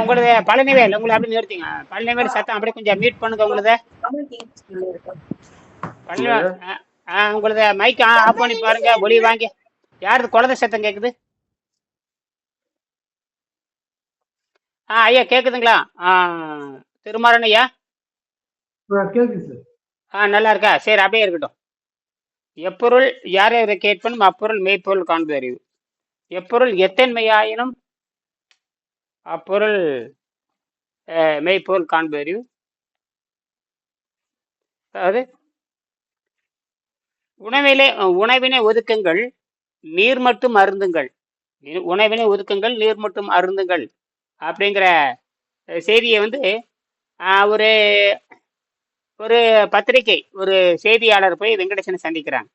உங்களது பழனிவேல் உங்களை அப்படி நிறுத்திங்க. பழனிவேல் சத்தம் அப்படியே கொஞ்சம் மீட் பண்ணுங்க உங்களது. பழனிவேல் உங்களது மைக் ஆஃப் பண்ணி பாருங்க ஒளி வாங்கி. யாருது குழந்தை சத்தம் கேட்குது ஆ ஐயா கேட்குதுங்களா ஆ திருமாறன் ஐயா? கேக்குது ஆ நல்லா இருக்கா? சரி அப்படியே இருக்கட்டும். எப்பொருள் யார் யாரை கேட்பனும் அப்பொருள் மெய்ப்பொருள் காண்பது அறிவு. எப்பொருள் எத்தன்மையாயினும் அப்பொருள் மெய்ப்பொருள் காண்பறிவு. அதாவது உணவிலே உணவினை ஒதுக்குங்கள் நீர் மட்டும் அருந்துங்கள். உணவினை ஒதுக்குங்கள் நீர் மட்டும் அருந்துங்கள். அப்படிங்கிற செய்தியை வந்து ஒரு ஒரு பத்திரிகை ஒரு செய்தியாளர் போய் வெங்கடேசனை சந்திக்கிறாங்க.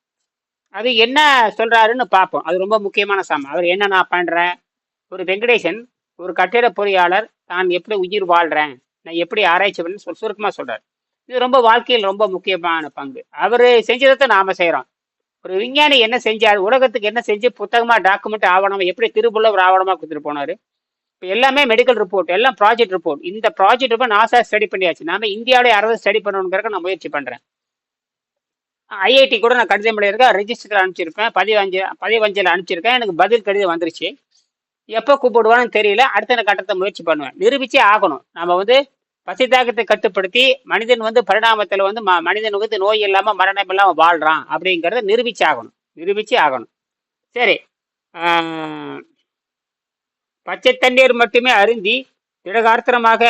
அது என்ன சொல்றாருன்னு பார்ப்போம். அது ரொம்ப முக்கியமான சாமம் அவர் என்ன நான் பண்ணுறேன் ஒரு வெங்கடேசன் ஒரு கட்டிட பொறியாளர் தான் எப்படி உயிர் வாழ்கிறேன் நான் எப்படி ஆராய்ச்சி பண்ணு சொல் சுருக்கமாக சொல்கிறார் இது ரொம்ப வாழ்க்கையில் ரொம்ப முக்கியமான பங்கு. அவர் செஞ்சதை நாம் செய்கிறோம் ஒரு விஞ்ஞானி என்ன செஞ்சார்? உலகத்துக்கு என்ன செஞ்சு புத்தகமாக டாக்குமெண்ட் ஆவணம் எப்படி திருப்புள்ள ஒரு கொடுத்துட்டு போனார்? இப்போ எல்லாமே மெடிக்கல் ரிப்போர்ட் எல்லாம் ப்ராஜெக்ட் ரிப்போர்ட் இந்த ப்ராஜெக்ட் ரிப்போர்ட் நாசா ஸ்டடி பண்ணியாச்சு. நாம இந்தியாவிலே அரசு ஸ்டடி பண்ணணுங்கிறக்க நான் முயற்சி பண்ணுறேன் ஐஐடி கூட நான் கடிதம் பண்ணியிருக்கேன் ரிஜிஸ்டர் அனுப்பிச்சிருப்பேன் பதிவஞ்சு பதிவஞ்சல் அனுப்பிச்சிருக்கேன் எனக்கு பதில் கடிதம் வந்துருச்சு. எப்போ கூப்பிடுவான்னு தெரியல அடுத்த கட்டத்தை முயற்சி பண்ணுவேன். நிரூபிச்சே ஆகணும். நம்ம வந்து பசி தாக்கத்தை கட்டுப்படுத்தி மனிதன் வந்து பரிணாமத்தில் வந்து ம மனிதன் வந்து நோய் இல்லாமல் மரணம் இல்லாமல் வாழ்கிறான் அப்படிங்கிறத நிரூபிச்சு ஆகணும். நிரூபிச்சு ஆகணும். சரி. பச்சை தண்ணீர் மட்டுமே அருந்தி திடகார்த்தனமாக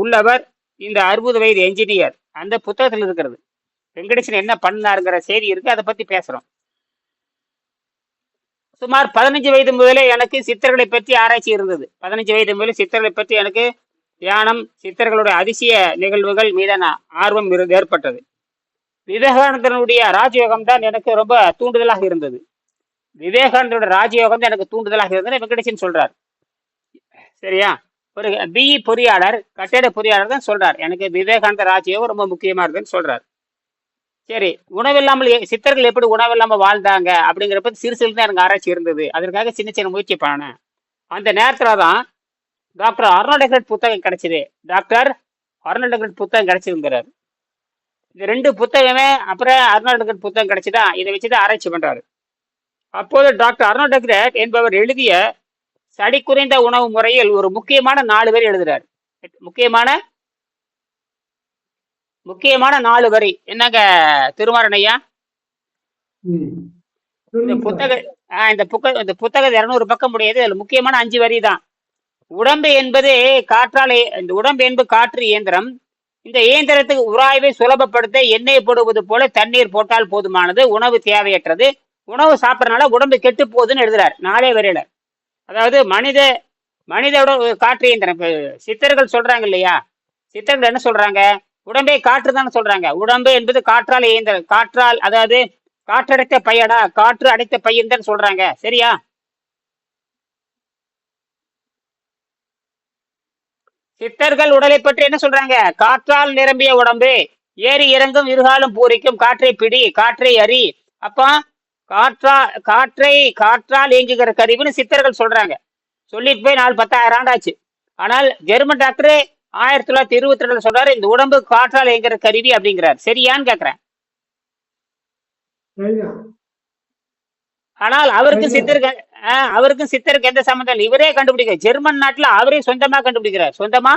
உள்ளவர் இந்த அறுபது வயது என்ஜினியர் அந்த புத்தகத்தில் இருக்கிறது. வெங்கடேசன் என்ன பண்ணாருங்கிற செய்தி இருக்கு அதை பத்தி பேசுறோம். சுமார் பதினஞ்சு வயது முதலே எனக்கு சித்தர்களை பற்றி ஆராய்ச்சி இருந்தது. பதினஞ்சு வயது முதலே சித்தர்களை பற்றி எனக்கு தியானம் சித்தர்களுடைய அதிசய நிகழ்வுகள் மீதான ஆர்வம் ஏற்பட்டது. விவேகானந்தனுடைய ராஜயோகம் தான் எனக்கு ரொம்ப தூண்டுதலாக இருந்தது. விவேகானந்தனுடைய ராஜயோகம் தான் எனக்கு தூண்டுதலாக இருந்தது வெங்கடேசன் சொல்றார். சரியா? ஒரு பிஇ பொறியாளர் கட்டிட பொறியாளர் தான் சொல்றார். எனக்கு விவேகானந்த ராஜயோகம் ரொம்ப முக்கியமா இருக்குன்னு சொல்றார். சரி உணவில்லாமல் சித்தர்கள் எப்படி உணவில்லாம வாழ்ந்தாங்க அப்படிங்கிறப்ப சிறு சிறு தான் எனக்கு ஆராய்ச்சி இருந்தது. அதற்காக சின்ன சின்ன முயற்சி பண்ணேன். அந்த நேரத்தில் தான் டாக்டர் அருணாடகரட் புத்தகம் கிடைச்சிது. டாக்டர் அருணாடகரட் புத்தகம் கிடைச்சிருந்தார் இந்த ரெண்டு புத்தகமே அப்புறம் அருணாடகரட் புத்தகம் கிடைச்சிதா இதை வச்சு தான் ஆராய்ச்சி பண்ணுறாரு அப்போது டாக்டர் அருணாடகரட் என்பவர் எழுதிய சடி குறைந்த உணவு முறையில் ஒரு முக்கியமான நாலு பேர் எழுதுறார். முக்கியமான முக்கியமான நாலு வரி. என்னங்க திருமாறன் ஐயா? ம். இந்த. புத்தக ஆஹ் இந்த புக்க இந்த புத்தகம் இருநூறு பக்கம் முடியாது. இதுல முக்கியமான அஞ்சு வரி தான். உடம்பு என்பது காற்றாலை இந்த உடம்பு என்பது காற்று இயந்திரம். இந்த இயந்திரத்துக்கு உராய்வை சுலபப்படுத்த எண்ணெய் போடுவது போல தண்ணீர் போட்டால் போதுமானது. உணவு தேவையற்றது. உணவு சாப்பிட்றதுனால உடம்பு கெட்டு போகுதுன்னு எழுதுறார். நாளே வரையில. அதாவது மனித மனிதோட காற்று இயந்திரம். சித்தர்கள் சொல்றாங்க இல்லையா? சித்தர்கள் என்ன சொல்றாங்க? உடம்பே காற்று தானே சொல்றாங்க. உடம்பு என்பது காற்றால் இயந்திரம் காற்றால் அதாவது காற்றடைத்த பையடா? காற்று அடைத்த பையன் தான் சொல்றாங்க. சரியா? சித்தர்கள் உடலை பற்றி என்ன சொல்றாங்க? காற்றால் நிரம்பிய உடம்பு ஏறி இறங்கும் இருகாலும் பூரிக்கும். காற்றை பிடி காற்றை அறி அப்பா காற்றா காற்றை காற்றால் இயங்குகிற கருவின்னு சித்தர்கள் சொல்றாங்க. சொல்லிட்டு போய் நாலு பத்தாயிரம் ஆண்டாச்சு. ஆனால் ஜெர்மன் டாக்டர் ஆயிரத்தி தொள்ளாயிரத்தி இருபத்தி ரெண்டுல சொல்றாரு இந்த உடம்பு காற்றால் இயங்குகிற கருவி அப்படிங்கிறார் சரியான்னு கேக்குறேன். ஆனால் அவருக்கும். சித்தருக்கு அவருக்கும் சித்தருக்கு எந்த சம்மந்தம் இல்லை இவரே கண்டுபிடிக்க ஜெர்மன் நாட்டுல அவரே சொந்தமா கண்டுபிடிக்கிறார் சொந்தமா.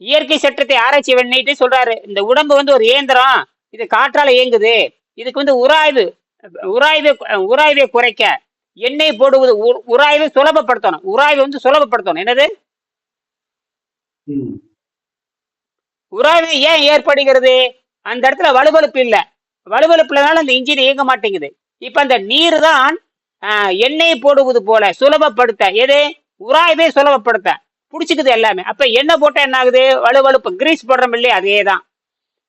இயற்கை சட்டத்தை ஆராய்ச்சி பண்ணிட்டு சொல்றாரு இந்த உடம்பு வந்து ஒரு இயந்திரம் இது காற்றால இயங்குது இதுக்கு வந்து உராய்வு உராய்வு உராய்வை குறைக்க எண்ணெய் போடுவது உராய்வை சுலபப்படுத்தணும் உராய்வை வந்து சுலபப்படுத்தணும் என்னது. உராய்வு ஏன் ஏற்படுகிறது? அந்த இடத்துல வலுவலுப்பு இல்ல. வலுவலுப்புலனால அந்த இன்ஜின் இயங்க மாட்டேங்குது. இப்ப அந்த நீர் தான் ஆஹ், எண்ணெய் போடுவது போல சுலபப்படுத்த எது? உராய்வே சுலபப்படுத்த. புடிச்சுக்குது எல்லாமே. அப்ப எண்ணெய் போட்டா என்ன ஆகுது வலுவலுப்பு. கிரீஸ் போடுறோம் இல்லையா? அதே தான்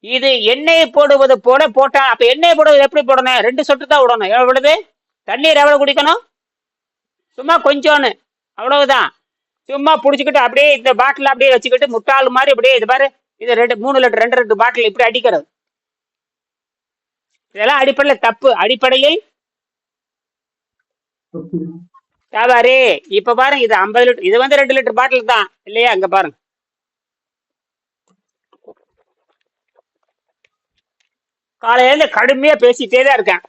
இது எண்ணெயை போடுவது போல போட்டா அப்ப எண்ணெய் போடுவது எப்படி போடணும்? ரெண்டு சொட்டு தான் விடணும். எவ்வளவு? தண்ணீர் எவ்வளவு குடிக்கணும்? சும்மா கொஞ்சோன்னு. அவ்வளவுதான். சும்மா புடிச்சுக்கிட்டு அப்படியே இந்த பாட்டில் அப்படியே வச்சுக்கிட்டு முட்டாள் மாதிரி அப்படியே இது பாரு இது ரெண்டு மூணு லிட்டர் ரெண்டு ரெண்டு பாட்டில் இப்படி அடிக்கிறது. இதெல்லாம் அடிப்படையில் தப்பு. அடிப்படையில் ஓகே வியாபாரி இப்ப பாருங்க இது ஐம்பது லிட்டர் இது வந்து ரெண்டு லிட்டர் பாட்டில் தான் இல்லையா? அங்க பாருங்க. காலையில கடுமையா பேசிட்டே தான் இருக்கேன்.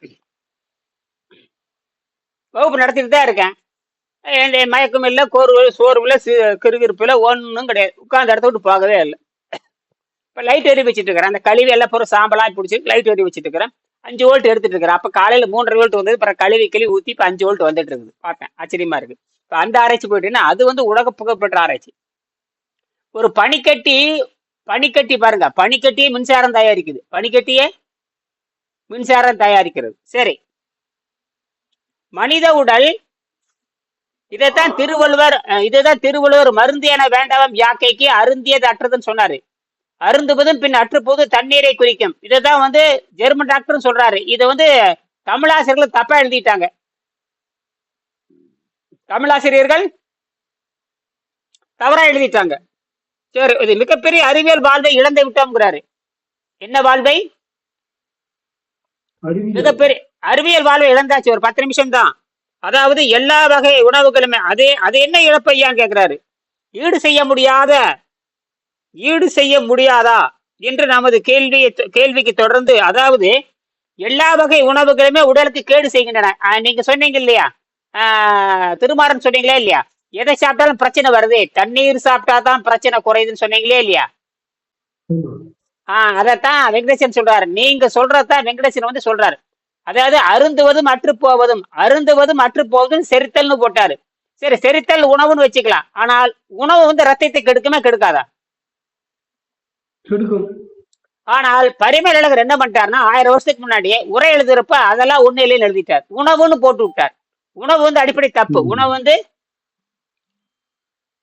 வகுப்பு நடத்திட்டு தான் இருக்கேன். மயக்கம் இல்லை கோர்வு சோர்வில் கிருகிருப்பில் ஒன்றும் கிடையாது. உட்காந்து இடத்த விட்டு போகவே இல்லை. இப்போ லைட் எரி வச்சுட்டு இருக்கிறேன். அந்த கழிவு எல்லாம் பூரா சாம்பலாக பிடிச்சி லைட் எரி வச்சுட்டு இருக்கிறேன். அஞ்சு வோல்ட் எடுத்துட்டு இருக்கிறேன். அப்போ காலையில் மூன்றரை வோல்ட் வந்தது அப்புறம் கழுவி கழுவி ஊற்றி இப்போ அஞ்சு வோல்ட் வந்துட்டு இருக்குது. பார்த்தேன். ஆச்சரியமா இருக்கு. இப்போ அந்த ஆராய்ச்சி போயிட்டுன்னா அது வந்து உலக புகழ்பெற்ற ஆராய்ச்சி. ஒரு பனிக்கட்டி பனிக்கட்டி பாருங்க. பனிக்கட்டியே மின்சாரம் தயாரிக்குது. பனிக்கட்டியே மின்சாரம் தயாரிக்கிறது. சரி. மனித உடல் இதைத்தான் திருவள்ளுவர் அஹ், இதைத்தான் திருவள்ளுவர் மருந்து என வேண்டாம் யாக்கைக்கு அருந்தியது அற்றதுன்னு சொன்னாரு. அருந்துவதும் பின் அற்றுப்போது தண்ணீரை குறிக்கும். இதைதான் வந்து ஜெர்மன் டாக்டரும் சொல்றாரு. இதை வந்து தமிழாசிரியர்கள் தப்பா எழுதிட்டாங்க. தமிழாசிரியர்கள் தவறா எழுதிட்டாங்க. சரி இது மிகப்பெரிய அறிவியல் வாழ்வை இழந்து விட்டோம்ங்கிறாரு. என்ன வாழ்வை? மிகப்பெரிய அறிவியல் வாழ்வை இழந்தாச்சு. ஒரு பத்து நிமிஷம் தான் அதாவது எல்லா வகை உணவுகளுமே அதே அது என்ன இழப்பு ஐயான்னு கேட்கிறாரு ஈடு செய்ய முடியாத ஈடு செய்ய முடியாதா என்று நமது கேள்வியை கேள்விக்கு தொடர்ந்து அதாவது எல்லா வகை உணவுகளுமே உடலுக்கு கேடு செய்கின்றன. நீங்க சொன்னீங்க இல்லையா? ஆஹ் திருமாறன் சொன்னீங்களே இல்லையா? எதை சாப்பிட்டாலும் பிரச்சனை வருது. தண்ணீர் சாப்பிட்டா தான் பிரச்சனை குறையுதுன்னு சொன்னீங்களே இல்லையா. ஆஹ் அதைத்தான் வெங்கடேசன் சொல்றாரு. நீங்க சொல்றதான் வெங்கடேசன் வந்து சொல்றாரு. அதாவது அருந்துவதும் அற்று போவதும் அருந்துவதும் அற்று போவதும் செரித்தல்னு போட்டாரு. சரி செரித்தல் உணவுன்னு வச்சுக்கலாம். ஆனால் உணவு வந்து ரத்தத்தை கெடுக்குமே கெடுக்காதா? ஆனால் பரிமேலழகர் என்ன பண்ணிட்டாருன்னா ஆயிரம் வருஷத்துக்கு முன்னாடியே உரை எழுதுறப்ப அதெல்லாம் ஒண்ணு இல்லைன்னு எழுதிட்டார். உணவுன்னு போட்டு விட்டார். உணவு வந்து அடிப்படை தப்பு. உணவு வந்து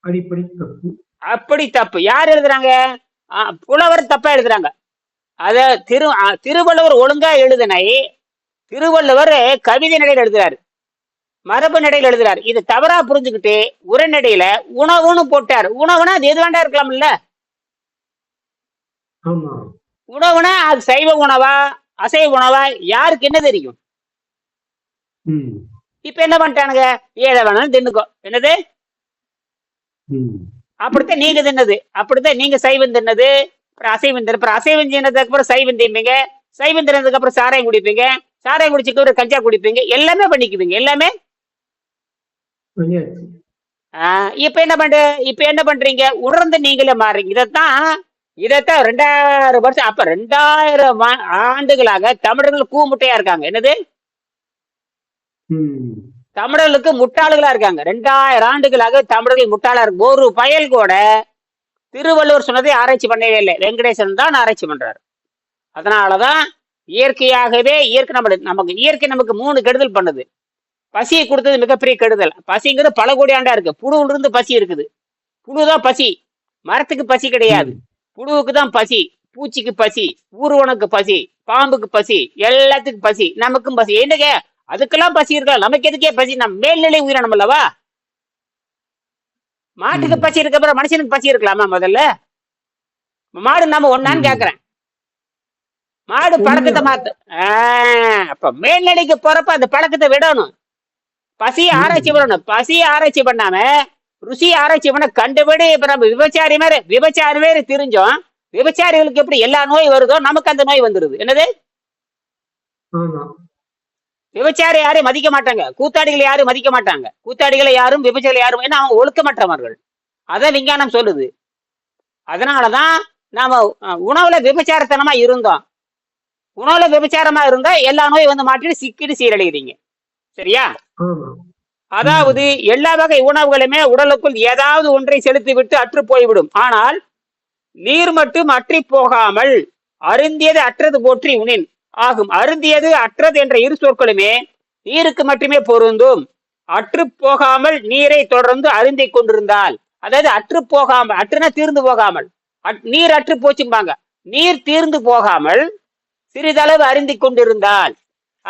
அடிப்படை தப்பு. அப்படி தப்பு. யார் எழுதுறாங்க? புலவர் தப்பா எழுதுறாங்க. அத திரு திருவள்ளுவர் ஒழுங்கா எழுதுனை திருவள்ளுவர் கவிதை நடையில் எழுதுறாரு. மரபு நடையில் எழுதுறாரு. இது தவறா புரிஞ்சுக்கிட்டு உரைநடையில உணவுன்னு போட்டார். உணவுனா அது எது வேண்டா இருக்கலாம்ல ஆமா. உணவுனா அது சைவ உணவா அசைவ உணவா? யாருக்கு என்ன தெரியும்? இப்ப என்ன பண்ணிட்டானுங்க? ஏதை வேணாலும் தின்னுக்கோ. என்னது? அப்படித்தான் நீங்க தின்னது. அப்படித்தான் நீங்க சைவம் தின்னது. அப்புறம் அசைவம் தின்னு அப்புறம் அசைவம் தின்னதுக்கு அப்புறம் சைவம் திம்பீங்க சைவம் தின்னதுக்கு அப்புறம் சாராயம் குடிப்பீங்க. சாராயம் குடிச்சுக்கு ஒரு கஞ்சா குடிப்பீங்க. எல்லாமே பண்ணிக்குவீங்க. எல்லாமே? ஆஹ் இப்ப என்ன பண்ற இப்ப என்ன பண்றீங்க? உணர்ந்து நீங்களே மாறுறீங்க இதைத்தான் இதைத்தான் ரெண்டாயிரம் வருஷம் அப்ப ரெண்டாயிரம் ஆண்டுகளாக தமிழர்கள் கூமுட்டையா இருக்காங்க. என்னது? தமிழர்களுக்கு முட்டாள்களா இருக்காங்க. ரெண்டாயிரம் ஆண்டுகளாக தமிழர்கள் முட்டாளா இருக்கு. ஒரு பயல் கூட திருவள்ளுவர் சொன்னதை ஆராய்ச்சி பண்ணவே இல்லை. வெங்கடேசன் தான் ஆராய்ச்சி பண்றாரு. அதனாலதான் இயற்கையாகவே இயற்கை நம்ம நமக்கு இயற்கை நமக்கு மூணு கெடுதல் பண்ணுது. பசியை கொடுத்தது மிகப்பெரிய கெடுதல். பசிங்கிறது பல கோடி ஆண்டா இருக்கு. புழுவுல இருந்து பசி இருக்குது. புழுதான் பசி. மரத்துக்கு பசி கிடையாது. புழுவுக்கு தான் பசி. பூச்சிக்கு பசி. ஊர்வனுக்கு பசி. பாம்புக்கு பசி. எல்லாத்துக்கும் பசி. நமக்கும் பசி. என்னங்க அதுக்கெல்லாம் பசி இருக்கா? நமக்கு எதுக்கே பசி? நம்ம மேல்நிலை உயிரினம் அல்லவா? மாட்டுக்கு. பசி இருக்க அப்புறம் மனுஷனுக்கு பசி இருக்கலாமா முதல்ல? மாடு நம்ம ஒன்னான்னு. கேக்குறேன். மாடு பழக்கத்தை மாத்து. அப்ப மேல்நிலைக்கு போறப்ப அந்த பழக்கத்தை விடணும். பசி. ஆராய்ச்சி பண்ணணும். பசி ஆராய்ச்சி பண்ணாம ருசி ஆராய்ச்சி பண்ண கண்டுபிடி. இப்ப நம்ம விபச்சாரி மாதிரி விபச்சாரி மாதிரி தெரிஞ்சோம். விபச்சாரிகளுக்கு எப்படி எல்லா நோய் வருதோ நமக்கு அந்த நோய் வந்துருது. என்னது? விபச்சாரி யாரையும் மதிக்க மாட்டாங்க. கூத்தாடிகளை யாரும் மதிக்க மாட்டாங்க. கூத்தாடிகளை யாரும் விபச்சாரி யாரும் ஏன்னா அவங்க ஒழுக்கமற்றவர்கள். அதை விஞ்ஞானம் சொல்லுது. அதனாலதான் நாம உணவுல விபச்சாரத்தனமா இருந்தோம். உணவுல விபச்சாரமா இருந்தா எல்லா நோய் வந்து மாட்டிட்டு சிக்கிட்டு சீரழிகிறீங்க சரியா? அதாவது எல்லா வகை உணவுகளுமே உடலுக்குள் ஏதாவது ஒன்றை செலுத்தி விட்டு அற்று போய்விடும். ஆனால் நீர் மட்டும் அற்றி போகாமல் அருந்தியது அற்றது போற்றி உனின் ஆகும். அருந்தியது அற்றது என்ற இரு சொற்களுமே நீருக்கு மட்டுமே பொருந்தும். அற்று போகாமல் நீரை தொடர்ந்து அருந்திக் கொண்டிருந்தால். அதாவது அற்று போகாமல் அற்றுனா தீர்ந்து போகாமல். நீர் அற்று போச்சும்பாங்க. நீர் தீர்ந்து போகாமல் சிறிதளவு அருந்திக் கொண்டிருந்தால்.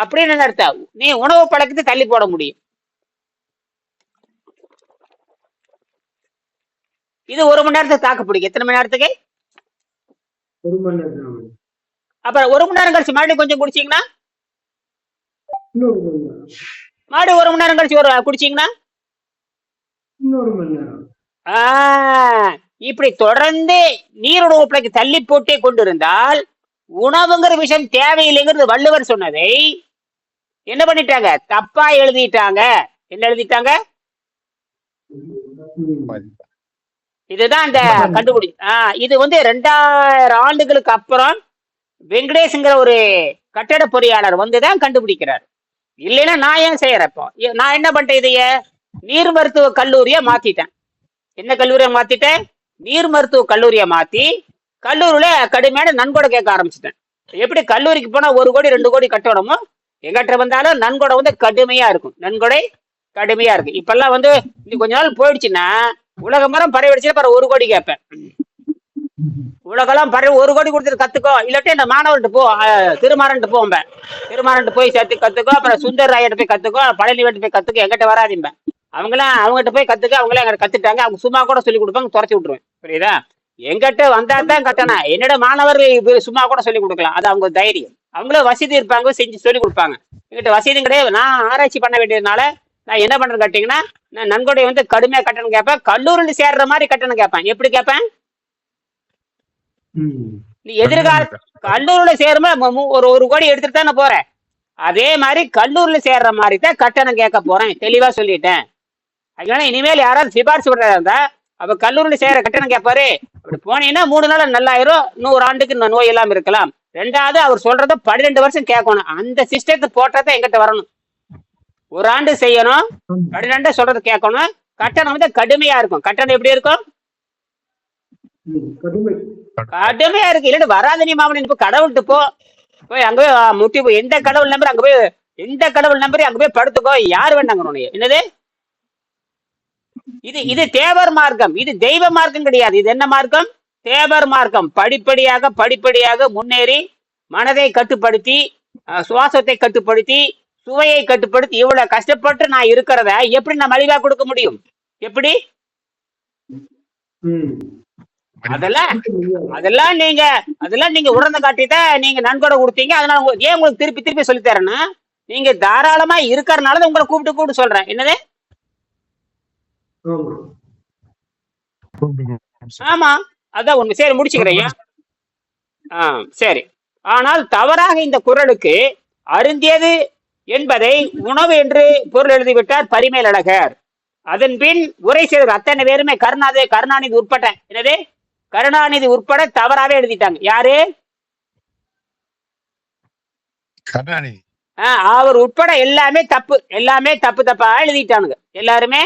அப்படின்னு அர்த்தம்? நீ உணவு பழக்கத்தை தள்ளி போட முடியும். இது ஒரு மணி நேரத்துக்கு தாக்கு பிடிக்கும். எத்தனை மணி நேரத்துக்கு? அப்புறம் ஒரு மணி நேரம் கழிச்சு மறுபடியும் கொஞ்சம் குடிச்சீங்கன்னா? மறுபடியும் ஒரு மணி நேரம் கழிச்சு ஒரு குடிச்சீங்கன்னா? இப்படி தொடர்ந்து நீரோட உப்பளைக்கு தள்ளி போட்டே கொண்டிருந்தால் உணவுங்கிற விஷயம் தேவையில்லைங்கிறது வள்ளுவர் சொன்னதை என்ன பண்ணிட்டாங்க? தப்பா எழுதிட்டாங்க. என்ன எழுதிட்டாங்க? இதுதான் அந்த கண்டுபிடி ஆஹ் இது வந்து ரெண்டாயிரம் ஆண்டுகளுக்கு அப்புறம் வெங்கடேஷ்ங்கிற ஒரு கட்டட பொறியாளர் வந்துதான் கண்டுபிடிக்கிறார். இல்லைன்னா நான் ஏன் செய்யறப்போ நான் என்ன பண்ணிட்டேன் இதைய? நீர் மருத்துவ கல்லூரிய மாத்திட்டேன். என்ன கல்லூரியை மாத்திட்டேன்? நீர் மருத்துவ கல்லூரியை மாத்தி கல்லூரியில கடுமையான நன்கொடை கேட்க ஆரம்பிச்சிட்டேன். எப்படி கல்லூரிக்கு போனா ஒரு கோடி ரெண்டு கோடி கட்டணுமோ எங்கிட்ட வந்தாலும் நன்கொடை வந்து கடுமையா இருக்கும். நன்கொடை கடுமையா இருக்கு இப்பெல்லாம் வந்து இன்னும் கொஞ்ச நாள் போயிடுச்சுன்னா உலகம் மரம் பரவிடுச்சுன்னா பாரு ஒரு கோடி கேட்பேன். உலகெல்லாம் பரவி ஒரு கோடி கொடுத்துட்டு கத்துக்கோ. இல்லாட்டி இந்த மாணவர்கிட்ட போ அஹ், திருமாறன்ட்டு போம்பேன் திருமாறன்ட்டு போய் சேர்த்து கத்துக்கோ. அப்புறம் சுந்தர் ராயிட்ட போய் கத்துக்கோ. பழனிவேட்டு போய் கத்துக்கோ. எங்கிட்ட வராதிம்பேன் அவங்களாம் அவங்ககிட்ட போய் கத்துக்க அவங்களாம் எங்கிட்ட கத்துட்டாங்க அவங்க சும்மா கூட சொல்லி கொடுப்பாங்க துரத்தி விட்டுருவேன். புரியுதா? எங்கிட்ட வந்தா தான் கத்தணும் என்னோட மாணவர் இப்ப சும்மா கூட சொல்லி கொடுக்கலாம். அது அவங்க தைரியம். அவங்களும் வசதி இருப்பாங்க செஞ்சு சொல்லி கொடுப்பாங்க. எங்கிட்ட வசதியும் கிடையாது. நான் ஆராய்ச்சி பண்ண வேண்டியதுனால நான் என்ன பண்றேன்னு கேட்டீங்கன்னா நான் நன்கொடை வந்து கடுமையா கட்டணம் கேட்பேன். கல்லூரியில் சேர்ற மாதிரி கட்டணம் கேட்பேன். எப்படி கேட்பேன். நீ எதிர்கால கல்லூரியில சேரும்போது ஒரு ஒரு கோடி எடுத்துட்டு தானே போறேன் அதே மாதிரி கல்லூரியில சேர்ற மாதிரி தான் கட்டணம் கேட்க போறேன். தெளிவா சொல்லிட்டேன். அதனால இனிமேல் யாராவது சிபாரிசு பண்றதா இருந்தா அப்ப கல்லூரியில சேர கட்டணம் கேட்பாரு. அப்படி போனீங்கன்னா மூணு நாள் நல்லாயிரும். நூறு ஆண்டுக்கு இந்த நோய் இல்லாம இருக்கலாம். ரெண்டாவது அவர் சொல்றத பன்னிரெண்டு வருஷம் கேட்கணும். அந்த சிஸ்டத்தை போட்டதை எங்கிட்ட வரணும். ஒரு ஆண்டு செய்யணும். பன்னிரெண்டு சொல்றது கேட்கணும். கட்டணம் வந்து கடுமையா இருக்கும். கட்டணம் எப்படி இருக்கும்? கடுமையா இருக்கு. இல்லைன்னு வராத நீ மாமன் இப்ப கடவுள்கிட்ட போ. போய் அங்க போய் முட்டி போய் எந்த கடவுள் நம்பர் அங்க போய் எந்த கடவுள் நம்பர் அங்க போய் படுத்துக்கோ. யார் வேண்டாங்க உனக்கு என்னது? இது இது தேவர் மார்க்கம். இது தெய்வ மார்க்கம் கிடையாது. இது என்ன மார்க்கம்? தேவர் மார்க்கம். படிப்படியாக படிப்படியாக முன்னேறி மனதை கட்டுப்படுத்தி சுவாசத்தை கட்டுப்படுத்தி சுவையை கட்டுப்படுத்தி இவ்வளவு கஷ்டப்பட்டு நான் இருக்கிறத எப்படி நான் மலிவா கொடுக்க முடியும்? எப்படி. அதெல்லாம் அதெல்லாம் நீங்க அதெல்லாம் நீங்க உணர்ந்து காட்டிதான் நீங்க நன்கொடை கொடுத்தீங்க. அதனால உங்க- ஏன் உங்களுக்கு திருப்பி திருப்பி சொல்லி தரேன்னா நீங்க தாராளமா இருக்கறனால தான் உங்களை கூப்பிட்டு கூப்பிட்டு சொல்றேன். என்னது? ஆமா அதான் உண்மை சரி முடிச்சுக்கிறேன். ஆ சரி. ஆனால் தவறாக இந்த குரலுக்கு அருந்தியது என்பதை உணவு என்று பொருள் எழுதிவிட்டார் பரிமேல் அழகர் அதன் பின் உரை செய்த அத்தனை பேருமே கருணாநிதி கருணாநிதி உட்பட என்னது? கருணாநிதி உட்பட தவறாவே எழுதிட்டாங்க. யாரு? கருணாநிதி. ஆ, அவர் உட்பட எல்லாமே தப்பு எல்லாமே தப்பு தப்பா எழுதிட்டானுங்க. எல்லாருமே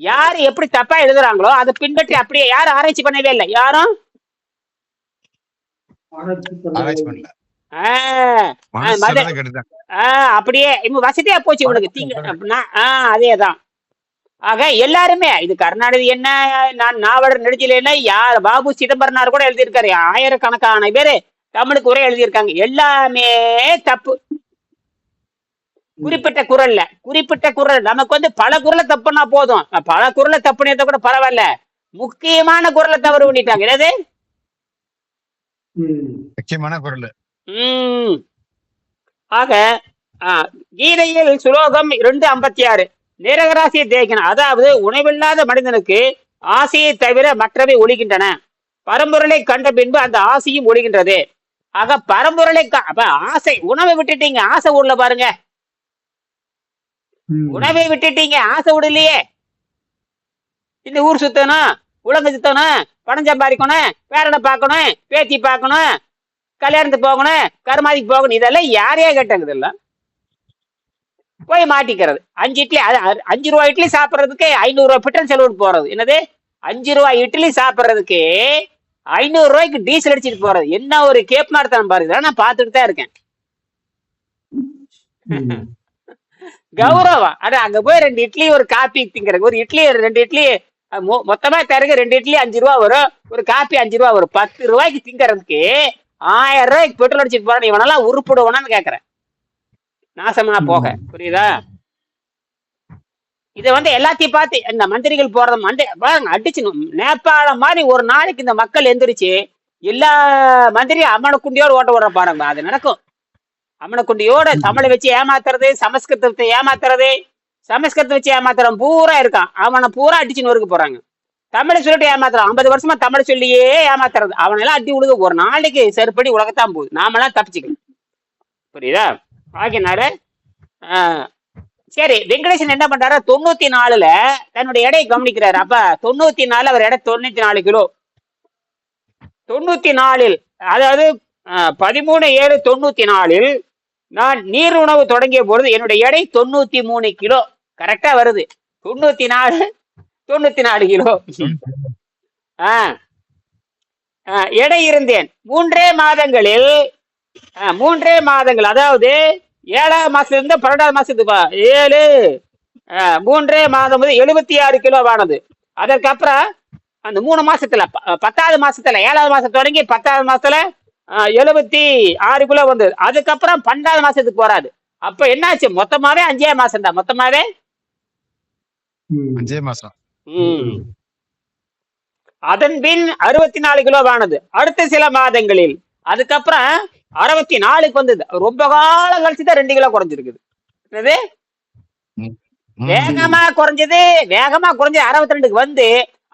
யார் எப்படி தப்பா எழுதுறாங்களோ அதை பின்பற்றி அப்படியே யாரும் ஆராய்ச்சி பண்ணவே இல்லை. யாரும்? அப்படியே இவங்க வசதியா போச்சு இவனுக்கு. தீங்க அப்படின்னா ஆ அதேதான். ஆக எல்லாருமே இது கருணாநிதி என்ன நான் நாவலர் நெடுஞ்சில என்ன யார் பாபு சிதம்பரனார் கூட எழுதியிருக்காரு. ஆயிரக்கணக்கான பேரு தமிழுக்கு உரை எழுதியிருக்காங்க. எல்லாமே தப்பு. குறிப்பிட்ட குரல்ல குறிப்பிட்ட குரல். நமக்கு வந்து பல குரலை தப்புனா போதும். பல குரலை தப்புனதை கூட பரவாயில்ல. முக்கியமான குரலை தவறு பண்ணிட்டாங்க. என்னது? ம். முக்கியமான குரல். உம் ஆக கீதையில் சுலோகம் ரெண்டு ஐம்பத்தி ஆறு. நிரகராசியை தேய்க்கணும். அதாவது உணவில்லாத மனிதனுக்கு ஆசையை தவிர மற்றவை ஒழிகின்றன பரம்பொருளை கண்ட பின்பு அந்த ஆசையும் ஒழிகின்றது ஆக பரம்பொருளை க- அப்ப ஆசை உணவை விட்டுட்டீங்க. ஆசை ஊர்ல பாருங்க. உணவை விட்டுட்டீங்க ஆசை விடலையே. இந்த ஊர் சுத்தணும் உலக சுத்தணும் பணம் சம்பாதிக்கணும் பேரனை பார்க்கணும் பேத்தி பார்க்கணும் கல்யாணத்துக்கு போகணும் கருமாதிக்கு போகணும் இதெல்லாம் யாரையே கேட்டாங்க இதெல்லாம். போய் மாட்டிக்கிறது. அஞ்சு இட்லி அஞ்சு ரூபாய் இட்லி சாப்பிட்றதுக்கு ஐநூறு ரூபாய் பெட்ரோல் செலவு போறது. என்னது? அஞ்சு ரூபாய் இட்லி சாப்பிட்றதுக்கு ஐநூறு ரூபாய்க்கு டீசல் அடிச்சிட்டு போறது. என்ன ஒரு கேப் மார்த்தான் பாருங்க நான் பார்த்துட்டு தான் இருக்கேன். கௌரவம். அட அங்க போய் ரெண்டு இட்லி ஒரு காப்பி திங்கிறது ஒரு இட்லி ரெண்டு இட்லி மொத்தமா தரங்க ரெண்டு இட்லி அஞ்சு ரூபா வரும். ஒரு காப்பி அஞ்சு ரூபா வரும். பத்து ரூபாய்க்கு திங்கறதுக்கு ஆயிரம் ரூபாய்க்கு பெட்ரோல் அடிச்சிட்டு போறான். இவனெல்லாம் உருப்பிடுவானான்னு கேக்குறேன். நாசமா போக. புரியுதா? இதை வந்து எல்லாத்தையும் பார்த்து இந்த மந்திரிகள் போறத மண்டி பாருங்க அடிச்சு நேபாளம் மாதிரி ஒரு நாளைக்கு இந்த மக்கள் எந்திரிச்சு எல்லா மந்திரியும் அம்மனக்குண்டியோட ஓட்ட விடுற பாருங்க அது நடக்கும். அம்மனக்குண்டியோட தமிழை வச்சு ஏமாத்துறது சமஸ்கிருதத்தை ஏமாத்துறது சமஸ்கிருதத்தை வச்சு ஏமாத்துறவன் பூரா இருக்கான். அவனை பூரா அடிச்சுன்னு நொறுக்க போறாங்க. தமிழை சொல்லிட்டு ஏமாத்துறான். ஐம்பது வருஷமா தமிழை சொல்லியே ஏமாத்துறது. அவனெல்லாம் அடி விழுக ஒரு நாளைக்கு செருப்படி உலகத்தான் போகுது. நாமெல்லாம் தப்பிச்சுக்கணும். புரியுதா? ஆகினால சரி வெங்கடேசன் என்ன பண்றாரு? தொண்ணூத்தி நாலுல தன்னுடைய எடையை கவனிக்கிறாரு. அப்ப தொண்ணூத்தி நாலு அவர் எடை தொண்ணூத்தி நாலு கிலோ. தொண்ணூத்தி நாலில் அதாவது பதிமூணு ஏழு தொண்ணூத்தி நாலில் நான் நீர் உணவு தொடங்கிய பொழுது என்னுடைய எடை தொண்ணூத்தி மூணு கிலோ. கரெக்டா வருது. தொண்ணூத்தி நாலு தொண்ணூத்தி நாலு கிலோ. ஆஹ் எடை இருந்தேன். மூன்றே மாதங்களில் மூன்றே மாதங்கள் அதாவது ஏழாவது மாசத்துல இருந்து பன்னெண்டாவது மாசத்துக்கு ஏழு மூன்றே மாதம் வந்து எழுபத்தி ஆறு கிலோவானது அதற்கப்புறம் அந்த மூணு மாசத்துல ப- பத்தாவது மாசத்துல ஏழாவது மாசம் தொடங்கி பத்தாவது மாசத்துல எழுபத்தி ஆறு கிலோ வந்தது. அதுக்கப்புறம் பன்னெண்டாவது மாசத்துக்கு போறாது அப்ப என்னாச்சு? மொத்தமாவே அஞ்சே மாசம் தான் மொத்தமாவே. அஞ்சே மாசம். அதன் பின் அறுபத்தி நாலு கிலோவானது அடுத்த சில மாதங்களில். அதுக்கப்புறம் அறுபத்தி நாலுக்கு வந்தது. ரொம்ப காலம் கழிச்சு தான் ரெண்டு கிலோ குறைஞ்சிருக்குது. என்னது. வேகமா குறைஞ்சது. வேகமா குறைஞ்சு அறுபத்தி ரெண்டுக்கு வந்து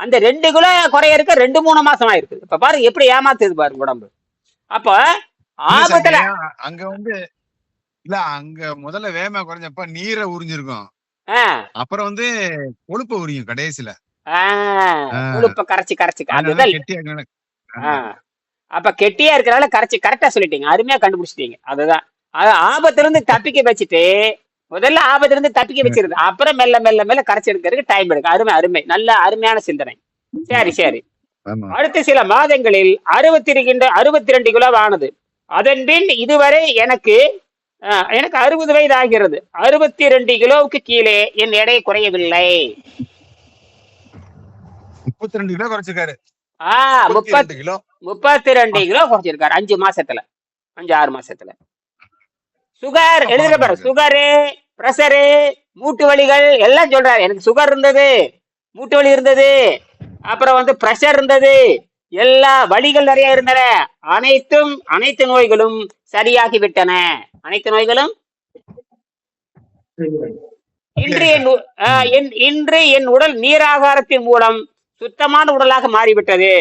அந்த ரெண்டு கிலோ குறையறதுக்கு ரெண்டு மூணு மாசம் ஆயிருக்குது இப்ப பாருங்க எப்படி ஏமாத்துது பாருங்க உடம்பு. அப்ப ஆபத்துல அங்க வந்து இல்ல அங்க முதல்ல வேகமா குறைஞ்சப்ப நீரை உறிஞ்சிருக்கும். அப்புறம் வந்து கொழுப்ப உரியும் கடைசியில. கொழுப்ப கரைச்சு கரைச்சு. அதுதான். அப்ப கெட்டியா இருக்கிறனால கரைச்சி கரெக்டா சொல்லிட்டீங்க. அருமையா கண்டுபிடிச்சிட்டீங்க. அதுதான். அது ஆபத்துல இருந்து தப்பிக்க வச்சுட்டு முதல்ல ஆபத்துல இருந்து தப்பிக்க வச்சிருது. அப்புறம் மெல்ல மெல்ல மெல்ல கரைச்சி எடுக்கிறதுக்கு டைம் எடுக்கும். அருமை அருமை. நல்ல அருமையான சிந்தனை. சரி சரி. அடுத்த சில மாதங்களில் அறுபத்தி இருக்கின்ற அறுபத்தி ரெண்டு கிலோ ஆனது அதன் பின் இதுவரை எனக்கு ஆஹ், எனக்கு அறுபது வயது ஆகிறது அறுபத்தி ரெண்டு கிலோவுக்கு கீழே என் எடை குறையவில்லை. முப்பத்தி ரெண்டு கிலோ குறைச்சிருக்காரு. ஆ முப்பத்தி கிலோ. முப்பத்தி ரெண்டு கிலோ குறைச்சிருக்காரு. அஞ்சு மாசத்துல. அஞ்சு ஆறு மாசத்துல. சுகர் எழுதுற பாரு. சுகரு பிரஷரு மூட்டு வலிகள் எல்லாம் சொல்றாரு. எனக்கு சுகர் இருந்தது. மூட்டு வலி இருந்தது. அப்புறம் வந்து ப்ரெஷர் இருந்தது. எல்லா வழிகள் நிறைய இருந்தன. அனைத்தும் அனைத்து நோய்களும் சரியாகி விட்டன. அனைத்து நோய்களும்? இன்று என் ஆஹ், இன்று என் உடல் நீராகாரத்தின் மூலம் சுத்தமான உடலாக மாறிவிட்டது.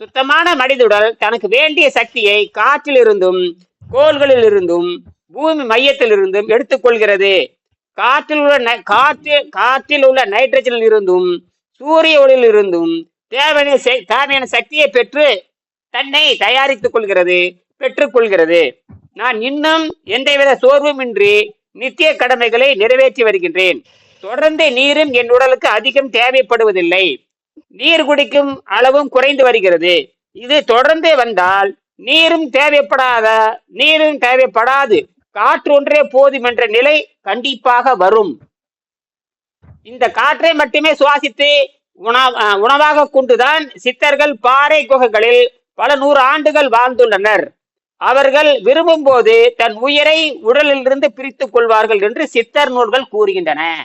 சுத்தமான மனித உடல் தனக்கு வேண்டிய சக்தியை காற்றில் இருந்தும் கோள்களில் இருந்தும் பூமி மையத்தில் இருந்தும் எடுத்துக்கொள்கிறது. காற்றில் உள்ள காற்று காற்றில் உள்ள நைட்ரஜனில் இருந்தும் சூரிய ஒளியில் இருந்தும் தேவையான தேவையான சக்தியை பெற்று தன்னை தயாரித்துக் கொள்கிறது பெற்றுக்கொள்கிறது நான் இன்னும் எந்தவித சோர்வுமின்றி நித்திய கடமைகளை நிறைவேற்றி வருகின்றேன். தொடர்ந்து நீரும் என் உடலுக்கு அதிகம் தேவைப்படுவதில்லை. நீர் குடிக்கும் அளவும் குறைந்து வருகிறது. இது தொடர்ந்து வந்தால் நீரும் தேவைப்படாத நீரும் தேவைப்படாது. காற்று ஒன்றே போதும் என்ற நிலை கண்டிப்பாக வரும். இந்த காற்றை மட்டுமே சுவாசித்து உணவாக கொண்டுதான் சித்தர்கள் பாறை குகைகளில் பல நூறு ஆண்டுகள் வாழ்ந்துள்ளனர். அவர்கள் விரும்பும் போது தன் உயிரை உடலிலிருந்து பிரித்துக் கொள்வார்கள் என்று சித்தர் நூல்கள் கூறுகின்றன.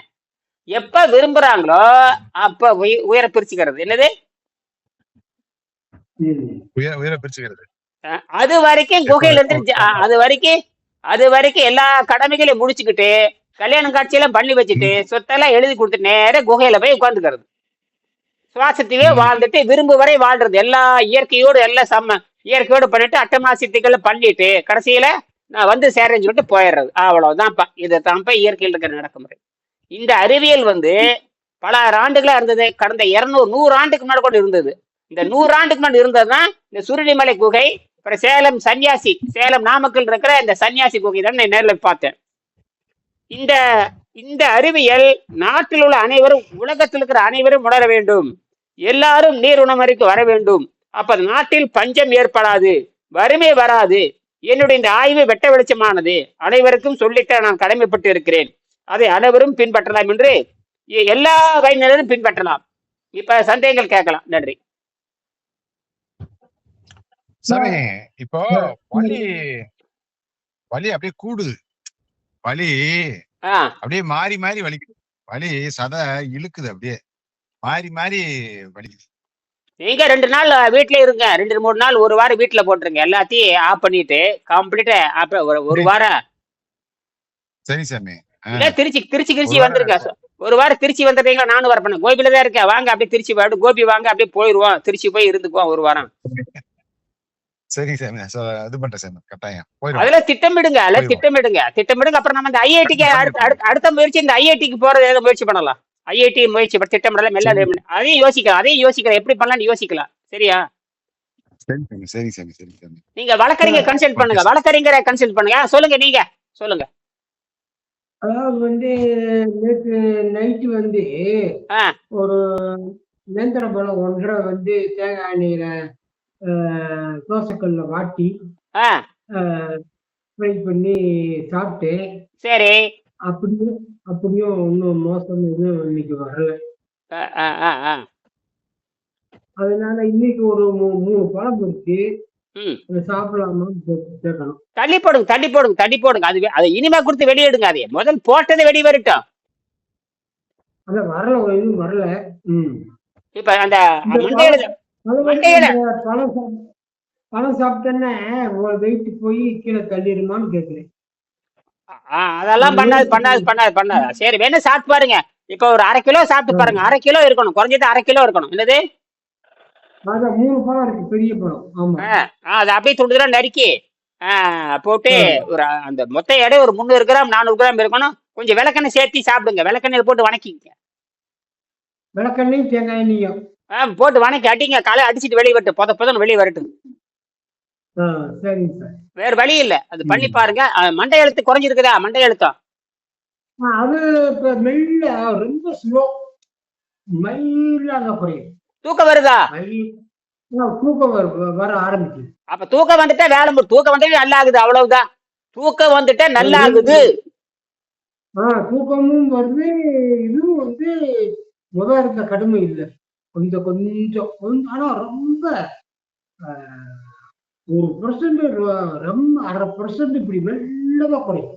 எப்ப விரும்புறாங்களோ அப்ப உயி- உயிரை பிரிச்சுக்கிறது. என்னது? அது வரைக்கும் குகையில இருந்து அது வரைக்கும் அது வரைக்கும் எல்லா கடமைகளையும் முடிச்சுக்கிட்டு கல்யாணம் காட்சியெல்லாம் பண்ணி வச்சுட்டு சொத்தெல்லாம் எழுதி கொடுத்து நேரா குகையில போய் உட்காந்துக்கிறது சுவாசத்தையே வாழ்ந்துட்டு விரும்பு வரை வாழ்றது. எல்லா இயற்கையோடு எல்லாம் சம்ம இயற்கையோடு பண்ணிட்டு அட்டமா சித்திகளை பண்ணிட்டு கடைசியில நான் வந்து சேரேன்னு சொல்லிட்டு போயிடுறது. அவ்வளவுதான்ப்பா. இது தான்ப்பா இயற்கையில் இருக்கிற நடக்குமுறை. இந்த அறிவியல் வந்து பல ஆண்டுகளா இருந்தது. கடந்த இருநூறு நூறு ஆண்டுக்கு முன்னாடி கூட இருந்தது. இந்த நூறு ஆண்டுக்கு முன்னாடி இருந்ததுதான் இந்த சுருளிமலை குகை அப்புறம் சேலம் சன்னியாசி சேலம் நாமக்கல் இருக்கிற இந்த சன்னியாசி குகை தான் நான் நேரில் பார்த்தேன். இந்த இந்த அறிவியல் நாட்டில் உள்ள அனைவரும் உலகத்தில் இருக்கிற அனைவரும் உணர வேண்டும். எல்லாரும் நீர் உணவருக்கு வர வேண்டும். அப்ப நாட்டில் பஞ்சம் ஏற்படாது வறுமை வராது. என்னுடைய இந்த ஆய்வு வெட்ட வெளிச்சமானது. அனைவருக்கும் சொல்லிட்ட நான் கடமைப்பட்டு இருக்கிறேன். அதை அனைவரும் பின்பற்றலாம் என்று எ- எல்லா வயதினரும் பின்பற்றலாம். இப்ப சந்தேகங்கள் கேட்கலாம். நன்றி. இப்போ வலி வலி அப்படியே கூடுது. வலி அப்படியே மாறி மாறி வலிக்குது. வலி சதை இழுக்குது அப்படியே. மாறி மாறி வலிக்குது. நீங்க ரெண்டு நாள் வீட்ல இருங்க. ரெண்டு மூணு நாள் ஒரு வாரம் வீட்ல போட்டுருங்க. எல்லாத்தையும் ஆஃப் பண்ணிட்டு கம்ப்ளீட்டா அப்புறம் ஒரு வாரம். சரி சாமி. இல்ல திருச்சி திருச்சி திருச்சி வந்துருங்க. ஒரு வாரம் திருச்சி வந்துடுறீங்களா? நானும் வரப்பேன் கோபியில தான் இருக்கேன். வாங்க அப்படியே திருச்சி வாடு கோபி வாங்க அப்படியே போயிடுவோம் திருச்சி போய் இருந்துக்குவோம் ஒரு வாரம். சரி சாமி இது பண்றேன் சாமி கட்டாயம். அதுல திட்டமிடுங்க அதுல. திட்டமிடுங்க. திட்டமிடுங்க. அப்புறம் நம்ம இந்த ஐஐடிக்கு அடுத்த அடுத்த- அடுத்த முயற்சி இந்த ஐஐடிக்கு போறது ஏதோ முயற்சி பண்ணலாம்? ஐஐடி முயற்சி திட்டமிடலாம் எல்லாம் சரி. அதையும் யோசிக்கலாம் அதையும் யோசிக்கலாம். எப்படி பண்ணலாம்னு யோசிக்கலாம். சரியா? சரி சரி சரி நீங்க வழக்கறிஞர் கன்சல்ட் பண்ணுங்க. வழக்கறிஞரை கன்சல்ட் பண்ணுங்க. சொல்லுங்க நீங்க. சொல்லுங்க. அதாவது வந்து நேற்று நைட்டு வந்து. ஒரு நேந்திர பழம் ஒன்றரை வந்து தேங்காய் எண்ணெயில தோசைக்கல்ல வாட்டி ஃப்ரை பண்ணி சாப்பிட்டேன் சரி. அப்படியும் அப்படியும் இன்னும் மோசம் எதுவும் இன்னைக்கு வரல. அதனால இன்னைக்கு ஒரு மூணு பழம் இருக்கு. ம். அதை சாப்பிடலாமான்னு கே- கேட்கணும் தள்ளி போடுங்க தள்ளி போடுங்க தள்ளி போடுங்க. அது அதை இனிமே கொடுத்து வெளியிடுங்க அதே. முதல் போட்டதை வெளியே வரட்டும் அதான் வரல வரல. இப்ப அந்த சாப்~ பழம் சாப்பிட்டேன்னே வெயிட் போய் கீழே தள்ளிடுமான்னு கேட்குறேன் ஆ, அதெல்லாம் பண்ணாது பண்ணாது பண்ணாது பண்ணாது. சரி வேணா சாப்பிட்டு பாருங்க. இப்ப ஒரு அரை கிலோ சாப்பிட்டு பாருங்க. அரை கிலோ இருக்கணும். குறைஞ்சது அரை கிலோ இருக்கணும். என்னது? மூணு பழம் இருக்கு பெரிய பழம். அதை அப்படியே துண்டு தூரம் நறுக்கி ஆ, போட்டு ஒரு அந்த மொத்த எடை ஒரு முந்நூறு கிராம் நானூறு கிராம் இருக்கணும். கொஞ்சம் விளக்கெண்ணெய் சேர்த்து சாப்பிடுங்க. விளக்கெண்ணெய் போட்டு வணக்கிங்க. விளக்கெண்ணையும் தேங்காய் எண்ணெயும். ஆ, போட்டு வணக்கி அடிங்க களை அடிச்சிட்டு வெளியே வரட்டும். புத புதன்னு வெளியே வரட்டும். ஆ சரிங்க சார். வேற வழி இல்ல. அது பண்ணி பாருங்க. மண்டை எழுத்து குறைஞ்சிருக்குதா? மண்டை எழுத்தம் ஆ, அது இப்ப மெல்ல ரொம்ப ஸ்லோ மைலாக குறையும். தூக்கம் வருதா? ஆ, தூக்கம் வர வர ஆரம்பிக்குது. அப்ப தூக்கம் வந்துட்டா வேலை தூக்கம் வந்துட்டு நல்லா ஆகுது. அவ்வளவுதான். தூக்கம் வந்துட்டா நல்லா ஆகுது ஆ தூக்கமும் வருது. இதுவும் வந்து முத இருந்த கடுமை இல்லை. கொஞ்சம் கொஞ்சம் கொஞ்சம் ஆனா ரொம்ப ஒரு பர்சன்ட் ரொம்ப அரை பர்சன்ட் இப்படி மெல்லவா குறையும்.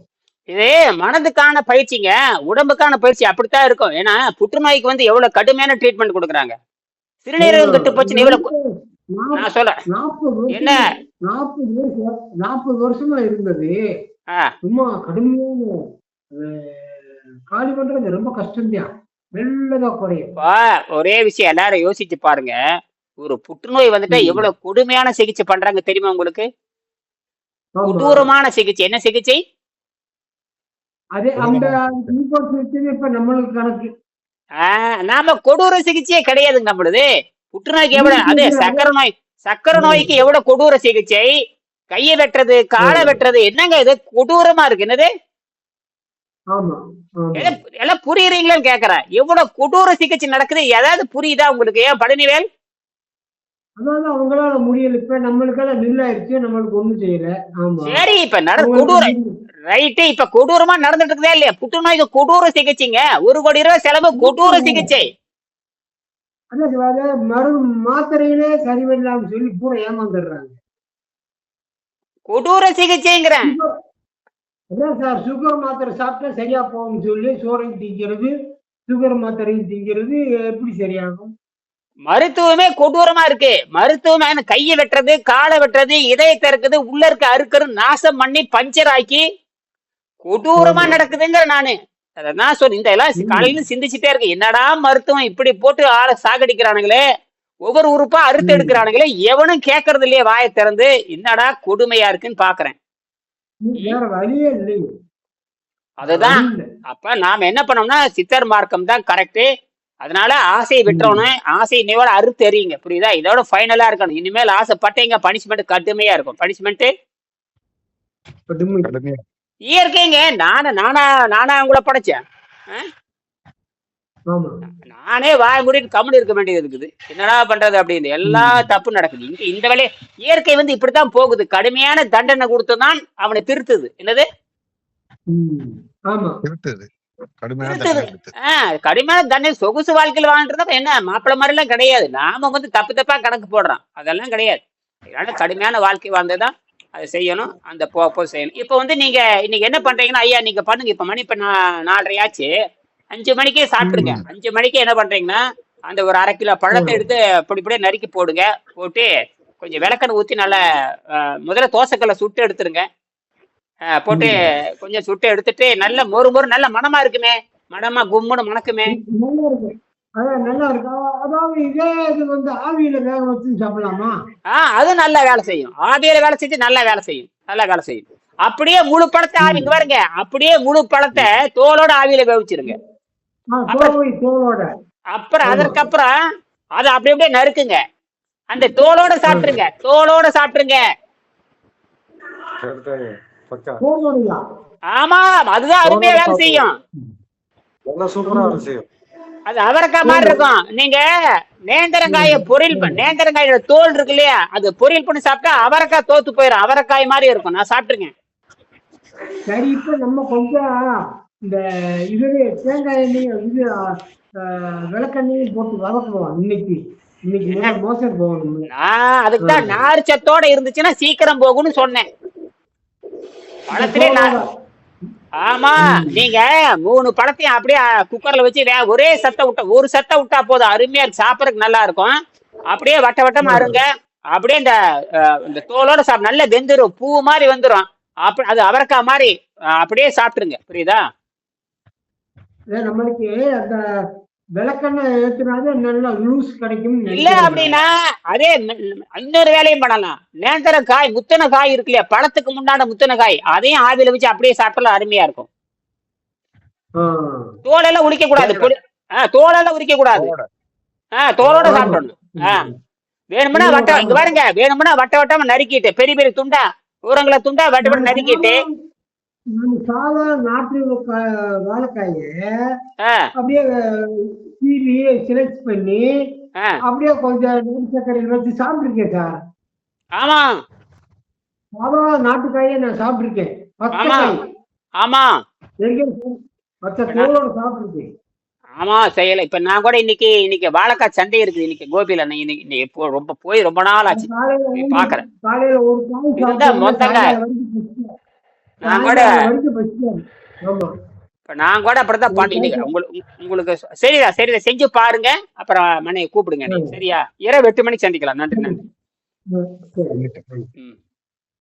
இது மனதுக்கான பயிற்சிங்க உடம்புக்கான பயிற்சி அப்படித்தான் இருக்கும். ஏன்னா புற்றுநோய்க்கு வந்து எவ்வளவு கடுமையான ட்ரீட்மெண்ட் கொடுக்குறாங்க? சிறுநீரகம் கெட்டு போச்சுன்னு இவ்வளவு நான் நாற்பது என்ன? நாற்பது வருஷம் நாற்பது வருஷமா இருந்தது. சும்மா கடுமையான காலி பண்றது ரொம்ப கஷ்டம்தான். மெல்லதான் குறையும். ஒரே விஷயம் எல்லாரும் யோசிச்சு பாருங்க. ஒரு புற்றுநோய் வந்துட்டா. எவ்வளவு கொடுமையான சிகிச்சை பண்றாங்க தெரியுமா உங்களுக்கு. கொடூரமான சிகிச்சை. என்ன சிகிச்சை? அதே அந்த இப்ப நம்மளுக்கு கணக்கு. ஆஹ் நாம கொடூர சிகிச்சையே கிடையாதுங்க நம்மளுது. புற்றுநோய்க்கு எவ்வளவு அது சக்கரை நோய் சக்கரை நோய்க்கு எவ்வளவு கொடூர சிகிச்சை? கையை வெட்டுறது காலை வெட்டுறது என்னங்க இது? கொடூரமா இருக்கு என்னது? எல்லாம் புரியுறீங்களான்னு கேக்குறேன். எவ்வளவு கொடூர சிகிச்சை நடக்குது? ஏதாவது புரியுதா உங்களுக்கு? ஏன் பழனிவேல்? அதாவது அவங்களால முடியல. இப்ப நம்மளுக்கெல்லாம் நில்லாயிருச்சு. நம்மளுக்கு ஒண்ணும் செய்யல. சரி இப்ப நட கொடூர ரைட்டு இப்ப கொடூரமா நடந்துட்டு இருக்குதா இல்லையா புற்றுநோய்க்கு கொடூர சிகிச்சைங்க. ஒரு கோடி ரூபாய் செலவு கொடூர சிகிச்சை. அதான் அதாவது மரு மாத்திரையிலே சரிவில்லாம சொல்லி பூரா ஏமாந்துடுறாங்க. கொடூர சிகிச்சைங்கிறேன். அதான் சார்? சுகர் மாத்திரை சாப்பிட்டா சரியா போகும்னு சொல்லி சோறையும் திங்கிறது சுகர் மாத்திரையும் திங்கிறது எப்படி சரியாகும்? மருத்துவமே கொடூரமா இருக்கு. மருத்துவமே கையை வெட்டுறது காலை வெட்டுறது இதயத்தை இருக்குது உள்ள இருக்க அறுக்கிறது நாசம் பண்ணி பஞ்சர் ஆக்கி கொடூரமா. நடக்குதுங்கிற நானு. அத நான் சொல்லி இந்த எல்லாம் ம். காலையில சிந்திச்சுட்டே இருக்கு. என்னடா மருத்துவம் இப்படி போட்டு ஆளை சாகடிக்கிறானுங்களே? ஒவ்வொரு உறுப்பா அறுத்து. எடுக்கிறானுங்களே? எவனும் கேட்கறது இல்லையே வாயை திறந்து என்னடா கொடுமையா இருக்குன்னு பாக்குறேன். வேற வழியே இல்லை அதுதான். அப்ப நாம என்ன பண்ணோம்னா சித்தர் மார்க்கம் தான் கரெக்ட் அதனால ஆசையை விட்டுறோன்னு ஆசை இன்னையோட அறுத்து எறியுங்க புரியுதா? இதோட ஃபைனலா இருக்கணும். இனிமேல் ஆசைப்பட்டீங்க பனிஷ்மெண்ட் கடுமையா இருக்கும். பனிஷ்மெண்ட் இயற்கைங்க. நானே நானா நானா உங்களை படைச்சேன். நானே வாய் மூடிட்டு கம்முனு இருக்க வேண்டியது இருக்குது. என்னடா பண்றது அப்படின்னு. எல்லா தப்பு நடக்குது. இங்க இந்த வேலையை இயற்கை வந்து இப்படித்தான் போகுது. கடுமையான தண்டனை கொடுத்துதான் அவனை திருத்துது. என்னது? ம். ஆமா. திருத்துது. கடுமையான. தண்டனை திருத்துது ஆஹ் கடுமையான தண்டனை. சொகுசு வாழ்க்கையில் வாழ்ந்துருந்தா என்ன? மாப்பிள்ளை மாதிரி எல்லாம் கிடையாது. நாம வந்து தப்பு தப்பா கணக்கு போடுறோம். அதெல்லாம் கிடையாது. அதனால கடுமையான வாழ்க்கை வாழ்ந்துதான் அதை செய்யணும். அந்த போ போ செய்யணும். இப்போ வந்து நீங்க இன்னைக்கு என்ன பண்றீங்கன்னா ஐயா நீங்க பண்ணுங்க. இப்ப மணி இப்ப நான் நாலரை ஆச்சு அஞ்சு மணிக்கே சாப்பிட்டுருங்க. அஞ்சு மணிக்கு என்ன பண்றீங்கன்னா அந்த ஒரு அரை கிலோ பழத்தை எடுத்து இப்படி இப்படியே நறுக்கி போடுங்க. போட்டு கொஞ்சம் விளக்கெண்ணெய் ஊத்தி நல்லா ஆஹ், முதல்ல தோசைக்கல்ல சுட்டு எடுத்துருங்க. ஆஹ், போட்டு கொஞ்சம் சுட்டு எடுத்துட்டு நல்ல மொறு மொறு நல்ல மணமா இருக்குமே. மடமா கும்முன்னு மணக்குமே. நல்லா இருக்கு. அதான் நல்லா இருக்கு. அ- அதாவது இதே இது வந்து ஆவியில வேக வச்சு சாப்பிடலாமா? ஆ அது நல்லா வேலை செய்யும். ஆவியில வேலை செஞ்சு நல்லா வேலை செய்யும். நல்லா வேலை செய்யும். அப்படியே முழு பழத்தை ஆவி இங்க பாருங்க. அப்படியே முழு பழத்தை தோலோட ஆவியில வேவிச்சிருங்க. அப்புறம். அதற்கப்புறம் அதை அப்படி அப்படியே நறுக்குங்க. அந்த தோலோட சாப்பிட்டுருங்க. தோலோட சாப்பிட்டுருங்க. ஆமா அதுதான் அருமையா வேலை செய்யும். வேலை அது அவரைக்காய் மாதிரி இருக்கும். நீங்க நேந்திரங்காய பொரியல் பண்ண நேந்திரங்காயோட தோல் இருக்கு இல்லையா? அது பொரியல் பண்ணி சாப்பிட்டா அவரைக்காய் தோத்து போயிடும் அவரைக்காய் மாதிரி இருக்கும். நான் சாப்பிட்டுருக்கேன். சரி இப்ப நம்ம கொஞ்சம் இந்த இதுல தேங்காய் எண்ணெயும் இது விளக்கெண்ணையும் போட்டு வதக்குவோம் இன்னைக்கு. இன்னைக்கு மோசம் போகணும் நான் அதுக்கு தான் நார் சத்தோட இருந்துச்சுன்னா சீக்கிரம் போகும்னு சொன்னேன். பழத்திலே நான் ஆமா நீங்க மூணு பழத்தையும் அப்படியே குக்கர்ல வச்சு வே- ஒரே சத்த விட்டா ஒரு சத்த விட்டா போதும். அருமையா சாப்பிடறதுக்கு நல்லா இருக்கும். அப்படியே வட்ட வட்டமா இருங்க அப்படியே இந்த இந்த தோலோட சாப்பிட நல்ல வெந்துரும். பூ மாதிரி வந்துரும். அப்படி அது அவரைக்காய் மாதிரி அப்படியே சாப்பிட்டுருங்க. புரியுதா? நம்மளுக்கு அந்த விளக்கெண்ணெய் ஏத்துனாலே நல்லா லூஸ் கிடைக்கும் இல்ல அப்படின்னா அதே இன்னொரு வேலையும் பண்ணலாம். நேந்திர காய் முத்தின காய் இருக்கு இல்லையா? பழத்துக்கு முன்னாடி முத்தின காய் அதையும் ஆவியில வச்சு அப்படியே சாப்பிட்டாலும் அருமையா இருக்கும். தோலெல்லாம் உரிக்க கூடாது. தோலெல்லாம் உரிக்க கூடாது. தோலோட. ஆ தோலோட சாப்பிடணும். வேணும்னா வட்ட இங்க பாருங்க வேணும்னா வட்ட வட்டமா நறுக்கிட்டு பெரிய பெரிய துண்டா ஊரங்களை துண்டா வட்ட வட்ட நறுக்கிட்டு சாதா நாட்டு வாழைக்காய அப்படியே சீவி சிலெக்ட் பண்ணி அப்படியே கொஞ்சம் நெல் சர்க்கரையில் வச்சு சாப்பிட்டுருக்கேன் சார். ஆமா. சாதா நாட்டுக்காயை நான் சாப்பிட்டுருக்கேன். பச்சை ஆமா. பச்சை தோலோட சாப்பிட்டுருக்கேன். ஆமா செய்யல. இப்ப நான் கூட இன்னைக்கு இன்னைக்கு வாழைக்காய் சண்டை இருக்குது. இன்னைக்கு கோபியில இன்னைக்கு ரொம்ப போய் ரொம்ப நாள் ஆச்சு. பாக்குறேன் நான் கூட இப்ப நான் கூட அப்படிதான் பண்ணிட்டு உங்களுக்கு உங்களுக்கு சரிடா சரிடா செஞ்சு பாருங்க. அப்புறம் மனையை கூப்பிடுங்க. சரியா? இரவு எட்டு மணிக்கு சந்திக்கலாம். நன்றி நன்றி. ம்.